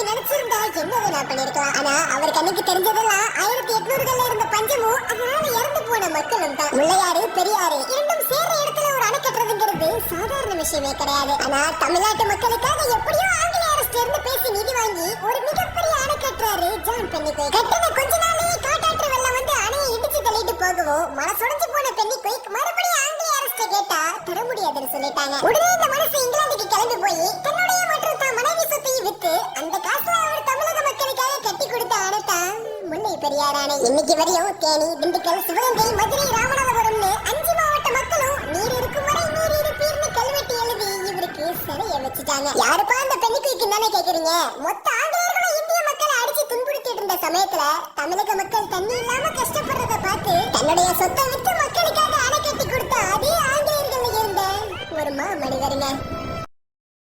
சமயத்துல நினைச்சிருந்தா என்ன வேணா பண்ணிருக்கலாம். ஆனா அவர் கண்ணுக்கு தெரிஞ்சதெல்லாம் ஆயிரத்தி எட்நூறுகள்ல இருந்த பஞ்சமும் அதனால இறந்து போன மக்களும் தான். முள்ளையாறு பெரியாறு இரண்டும் சேர்ற இடத்துல ஒரு அணை கட்டுறதுங்கிறது சாதாரண விஷயமே கிடையாது. ஆனா தமிழ்நாட்டு மக்களுக்காக எப்படியோ ஆங்கில அரசுல இருந்து பேசி நிதி வாங்கி ஒரு மிகப்பெரிய அணை கட்டுறாரு ஜான் பென்னிகுயிக் கட்டின கொஞ்ச நாளே காட்டாற்று வெள்ளம் வந்து அணையை இடிச்சு தள்ளிட்டு போகவும் மனசுடைஞ்சு போன பென்னிகுயிக் மறுபடியும் ஆங்கில அரசு கேட்டா தர முடியாதுன்னு சொல்லிட்டாங்க. உடனே முல்லை பெரியாரான. இன்னைக்கு வரையும் தேனி திண்டுக்கல் சிவகங்கை மதுரை ராமநாதபுரம்னு அஞ்சு மாவட்ட மக்களும் நீர் இருக்கும் வரை நீர் இருப்பீர்னு கல்வெட்டு எழுதி இவருக்கு சிறைய வச்சுட்டாங்க. யாருப்பா அந்த பெண்ணுக்கு தானே கேக்குறீங்க? மொத்த ஆங்கிலேயர்களும் இந்திய மக்களை அடிச்சு துன்புறுத்திட்டு இருந்த சமயத்துல தமிழக மக்கள் தண்ணி இல்லாம கஷ்டப்படுறத பார்த்து தன்னுடைய சொத்தை வித்து மக்களுக்காக அணை கட்டி கொடுத்த அதே ஆங்கிலேயர்கள் இருந்த ஒரு மா மனிதருங்க